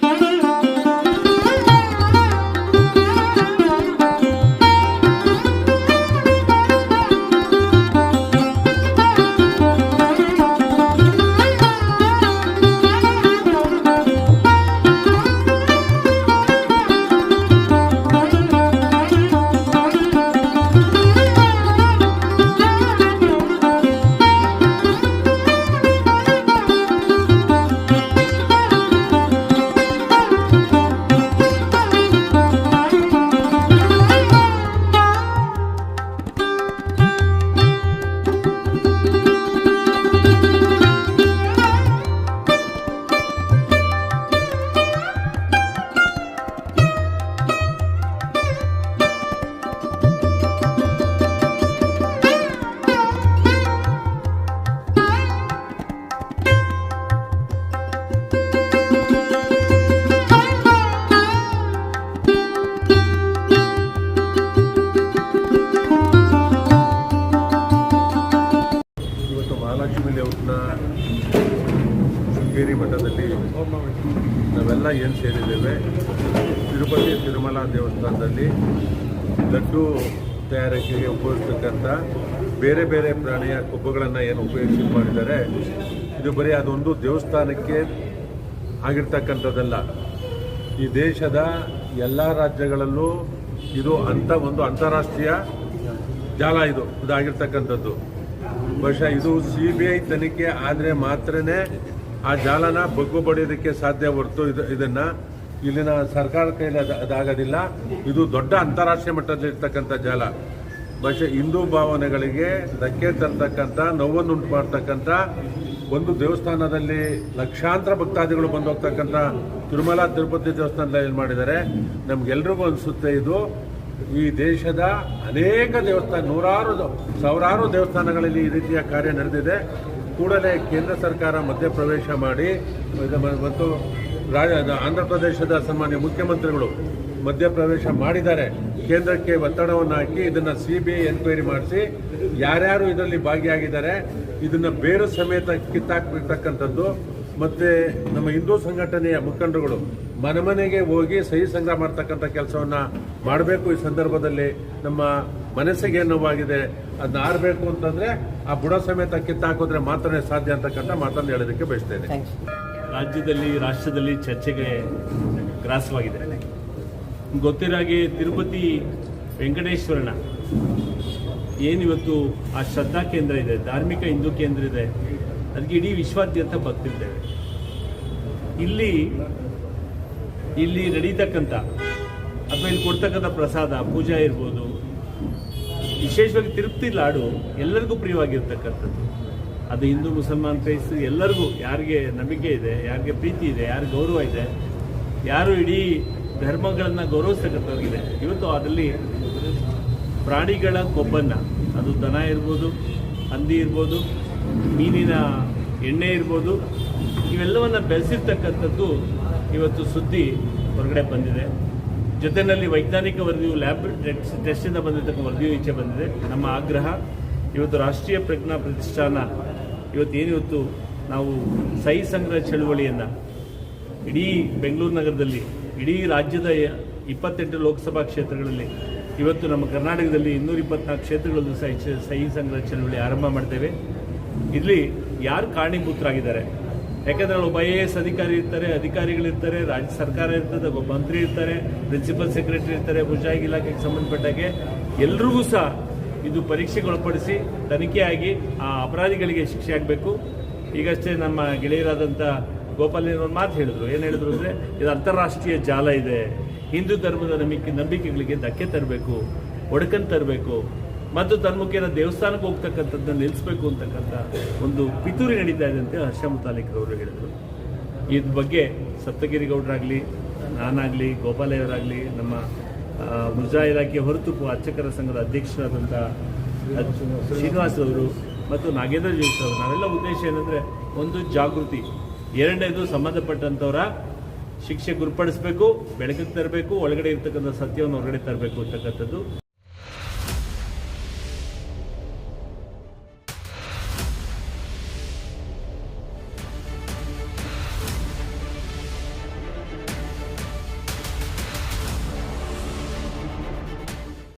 thank ಮಠದಲ್ಲಿ ನಾವೆಲ್ಲ ಏನು ಸೇರಿದ್ದೇವೆ? ತಿರುಪತಿ ತಿರುಮಲ ದೇವಸ್ಥಾನದಲ್ಲಿ ಲಡ್ಡು ತಯಾರಿಕೆಗೆ ಉಪಯೋಗಿಸ್ತಕ್ಕಂಥ ಬೇರೆ ಬೇರೆ ಪ್ರಾಣಿಯ ಕೊಬ್ಬುಗಳನ್ನು ಏನು ಉಪಯೋಗಿಸಿ ಮಾಡಿದ್ದಾರೆ. ಇದು ಬರೀ ಅದೊಂದು ದೇವಸ್ಥಾನಕ್ಕೆ ಆಗಿರ್ತಕ್ಕಂಥದ್ದಲ್ಲ. ಈ ದೇಶದ ಎಲ್ಲ ರಾಜ್ಯಗಳಲ್ಲೂ ಇದು ಅಂತ ಒಂದು ಅಂತಾರಾಷ್ಟ್ರೀಯ ಜಾಲ ಇದು. ಇದಾಗಿರ್ತಕ್ಕಂಥದ್ದು ಬಹುಶಃ ಇದು ಸಿ ಬಿ ಐ ತನಿಖೆ ಆದರೆ ಮಾತ್ರನೇ ಆ ಜಾಲನ ಬಗ್ಗು ಬಡಿಯೋದಕ್ಕೆ ಸಾಧ್ಯ ಹೊರತು ಇದು ಇದನ್ನು ಇಲ್ಲಿನ ಸರ್ಕಾರ ಕೈಲಿ ಅದ- ಅದಾಗೋದಿಲ್ಲ. ಇದು ದೊಡ್ಡ ಅಂತಾರಾಷ್ಟ್ರೀಯ ಮಟ್ಟದಲ್ಲಿ ಇರ್ತಕ್ಕಂಥ ಜಾಲ. ಬಹುಶಃ ಹಿಂದೂ ಭಾವನೆಗಳಿಗೆ ಧಕ್ಕೆ ತರ್ತಕ್ಕಂಥ ನೋವನ್ನುಂಟು ಮಾಡ್ತಕ್ಕಂಥ ಒಂದು ದೇವಸ್ಥಾನದಲ್ಲಿ ಲಕ್ಷಾಂತರ ಭಕ್ತಾದಿಗಳು ಬಂದು ಹೋಗ್ತಕ್ಕಂಥ ತಿರುಮಲ ತಿರುಪತಿ ದೇವಸ್ಥಾನದಲ್ಲಿ ಏನು ಮಾಡಿದ್ದಾರೆ. ನಮಗೆಲ್ರಿಗೂ ಅನಿಸುತ್ತೆ ಇದು. ಈ ದೇಶದ ಅನೇಕ ದೇವಸ್ಥಾನ, ನೂರಾರು ಸಾವಿರಾರು ದೇವಸ್ಥಾನಗಳಲ್ಲಿ ಈ ರೀತಿಯ ಕಾರ್ಯ ನಡೆದಿದೆ. ಕೂಡಲೇ ಕೇಂದ್ರ ಸರ್ಕಾರ ಮಧ್ಯಪ್ರವೇಶ ಮಾಡಿ ಮತ್ತು ಆಂಧ್ರ ಪ್ರದೇಶದ ಸನ್ಮಾನ್ಯ ಮುಖ್ಯಮಂತ್ರಿಗಳು ಮಧ್ಯಪ್ರವೇಶ ಮಾಡಿದ್ದಾರೆ. ಕೇಂದ್ರಕ್ಕೆ ಒತ್ತಡವನ್ನು ಹಾಕಿ ಇದನ್ನು ಸಿ ಬಿ ಐ ಎನ್ಕ್ವೈರಿ ಮಾಡಿಸಿ, ಯಾರ್ಯಾರು ಇದರಲ್ಲಿ ಭಾಗಿಯಾಗಿದ್ದಾರೆ, ಇದನ್ನು ಬೇರು ಸಮೇತ ಕಿತ್ತಾಕ್ಬಿಡ್ತಕ್ಕಂಥದ್ದು. ಮತ್ತು ನಮ್ಮ ಹಿಂದೂ ಸಂಘಟನೆಯ ಮುಖಂಡರುಗಳು ಮನೆ ಮನೆಗೆ ಹೋಗಿ ಸಹಿ ಸಂಗ್ರಹ ಮಾಡ್ತಕ್ಕಂಥ ಕೆಲಸವನ್ನ ಮಾಡಬೇಕು ಈ ಸಂದರ್ಭದಲ್ಲಿ ನಮ್ಮ ಮನಸ್ಸಿಗೆ ನೋವಾಗಿದೆ. ಅದನ್ನ ಆರಬೇಕು ಅಂತಂದ್ರೆ ಆ ಬುಡ ಸಮೇತ ಕಿತ್ತಾಕೋದ್ರೆ ಮಾತ್ರ ಸಾಧ್ಯ ಅಂತಕ್ಕಂಥ ಮಾತನ್ನು ಹೇಳೋದಕ್ಕೆ ಬಯಸ್ತೇನೆ. ರಾಜ್ಯದಲ್ಲಿ ರಾಷ್ಟ್ರದಲ್ಲಿ ಚರ್ಚೆಗೆ ಗ್ರಾಸವಾಗಿದೆ. ಗೊತ್ತಿರೋ ಹಾಗೆ ತಿರುಪತಿ ವೆಂಕಟೇಶ್ವರನ ಏನಿವತ್ತು ಆ ಶ್ರದ್ಧಾ ಕೇಂದ್ರ ಇದೆ ಧಾರ್ಮಿಕ ಹಿಂದೂ ಕೇಂದ್ರ ಇದೆ ಅದಕ್ಕೆ ಇಡೀ ವಿಶ್ವಾದ್ಯಂತ ಭಕ್ತಿರ್ತೇವೆ. ಇಲ್ಲಿ ಇಲ್ಲಿ ನಡೀತಕ್ಕಂಥ, ಅಥವಾ ಇಲ್ಲಿ ಕೊಡ್ತಕ್ಕಂಥ ಪ್ರಸಾದ, ಪೂಜಾ ಇರ್ಬೋದು ವಿಶೇಷವಾಗಿ ತಿರುಪ್ತಿ ಲಾಡು ಎಲ್ಲರಿಗೂ ಪ್ರಿಯವಾಗಿರ್ತಕ್ಕಂಥದ್ದು. ಅದು ಹಿಂದೂ, ಮುಸಲ್ಮಾನ್, ಕ್ರೈಸ್ತ, ಎಲ್ಲರಿಗೂ ಯಾರಿಗೆ ನಂಬಿಕೆ ಇದೆ, ಯಾರಿಗೆ ಪ್ರೀತಿ ಇದೆ, ಯಾರಿಗೆ ಗೌರವ ಇದೆ, ಯಾರು ಇಡೀ ಧರ್ಮಗಳನ್ನು ಗೌರವಿಸ್ತಕ್ಕಂಥವ್ರಿಗಿದೆ. ಇವತ್ತು ಅದರಲ್ಲಿ ಪ್ರಾಣಿಗಳ ಕೊಬ್ಬನ್ನು, ಅದು ದನ ಇರ್ಬೋದು, ಹಂದಿ ಇರ್ಬೋದು, ಮೀನಿನ ಎಣ್ಣೆ ಇರ್ಬೋದು, ಇವೆಲ್ಲವನ್ನು ಬೆಳೆಸಿರ್ತಕ್ಕಂಥದ್ದು ಇವತ್ತು ಸುದ್ದಿ ಹೊರಗಡೆ ಬಂದಿದೆ. ಜೊತೆಯಲ್ಲಿ ವೈಜ್ಞಾನಿಕ ವರದಿಯು ಲ್ಯಾಬ್ ಟೆಸ್ಟಿಂದ ಬಂದಿರತಕ್ಕಂಥ ವರದಿಯು ಈಚೆ ಬಂದಿದೆ. ನಮ್ಮ ಆಗ್ರಹ, ಇವತ್ತು ರಾಷ್ಟ್ರೀಯ ಪ್ರಜ್ಞಾ ಪ್ರತಿಷ್ಠಾನ, ಇವತ್ತು ಏನಿವತ್ತು ನಾವು ಸಹಿ ಸಂಗ್ರಹ ಚಳುವಳಿಯನ್ನು ಇಡೀ ಬೆಂಗಳೂರು ನಗರದಲ್ಲಿ, ಇಡೀ ರಾಜ್ಯದ ಇಪ್ಪತ್ತೆಂಟು ಲೋಕಸಭಾ ಕ್ಷೇತ್ರಗಳಲ್ಲಿ, ಇವತ್ತು ನಮ್ಮ ಕರ್ನಾಟಕದಲ್ಲಿ ಇನ್ನೂರ ಇಪ್ಪತ್ನಾಲ್ಕು ಕ್ಷೇತ್ರಗಳಲ್ಲಿ ಸಹಿ ಸಹಿ ಸಂಗ್ರಹ ಚಳುವಳಿ ಆರಂಭ ಮಾಡ್ತೇವೆ. ಇಲ್ಲಿ ಯಾರು ಕಾರಣೀಭೂತರಾಗಿದ್ದಾರೆ? ಯಾಕಂದ್ರೆ ಅಲ್ಲಿ ಒಬ್ಬ ಐ ಎ ಎಸ್ ಅಧಿಕಾರಿ ಇರ್ತಾರೆ ಅಧಿಕಾರಿಗಳಿರ್ತಾರೆ ರಾಜ್ಯ ಸರ್ಕಾರ ಇರ್ತದೆ, ಒಬ್ಬ ಮಂತ್ರಿ ಇರ್ತಾರೆ ಪ್ರಿನ್ಸಿಪಲ್ ಸೆಕ್ರೆಟರಿ ಇರ್ತಾರೆ ಮುಜಾಯಿ ಇಲಾಖೆಗೆ ಸಂಬಂಧಪಟ್ಟಾಗೆ ಎಲ್ರಿಗೂ ಸಹ ಇದು ಪರೀಕ್ಷೆಗೆ ಒಳಪಡಿಸಿ ತನಿಖೆಯಾಗಿ ಆ ಅಪರಾಧಿಗಳಿಗೆ ಶಿಕ್ಷೆ ಆಗಬೇಕು. ಈಗಷ್ಟೇ ನಮ್ಮ ಗೆಳೆಯರಾದಂಥ ಒಂದು ಮಾತು ಹೇಳಿದ್ರು. ಏನು ಹೇಳಿದ್ರು ಅಂದರೆ, ಇದು ಅಂತಾರಾಷ್ಟ್ರೀಯ ಜಾಲ ಇದೆ. ಹಿಂದೂ ಧರ್ಮದ ನಂಬಿಕೆ ನಂಬಿಕೆಗಳಿಗೆ ಧಕ್ಕೆ ತರಬೇಕು, ಒಡಕನ್ ತರಬೇಕು. ಮತ್ತು ತನ್ಮುಖೇನ ದೇವಸ್ಥಾನಕ್ಕೆ ಹೋಗ್ತಕ್ಕಂಥದ್ದನ್ನ ನಿಲ್ಲಿಸಬೇಕು ಅಂತಕ್ಕಂಥ ಒಂದು ಪಿತೂರಿ ನಡೀತಾ ಇದೆ ಅಂತ ಹರ್ಷ ಮುತಾಲಿಕ್ರವರು ಹೇಳಿದರು. ಇದ್ರ ಬಗ್ಗೆ ಸಪ್ತಗಿರಿ ಗೌಡರಾಗಲಿ ನಾನಾಗಲಿ, ಗೋಪಾಲಯ್ಯವರಾಗಲಿ, ನಮ್ಮ ಮುಜಾ ಇಲಾಖೆ ಹೊರತುಕು ಅರ್ಚಕರ ಸಂಘದ ಅಧ್ಯಕ್ಷರಾದಂಥ ಶ್ರೀನಿವಾಸ್ ಅವರು ಮತ್ತು ನಾಗೇಂದ್ರ ಜೋಶಿ ಅವರು, ನಾವೆಲ್ಲ ಉದ್ದೇಶ ಏನಂದರೆ ಒಂದು ಜಾಗೃತಿ. ಎರಡನೇದು ಸಂಬಂಧಪಟ್ಟಂಥವರ ಶಿಕ್ಷೆ ಗುರುಪಡಿಸಬೇಕು, ಬೆಳಕಿಗೆ ತರಬೇಕು, ಒಳಗಡೆ ಇರ್ತಕ್ಕಂಥ ಸತ್ಯವನ್ನು ಹೊರಗಡೆ ತರಬೇಕು ಅಂತಕ್ಕಂಥದ್ದು.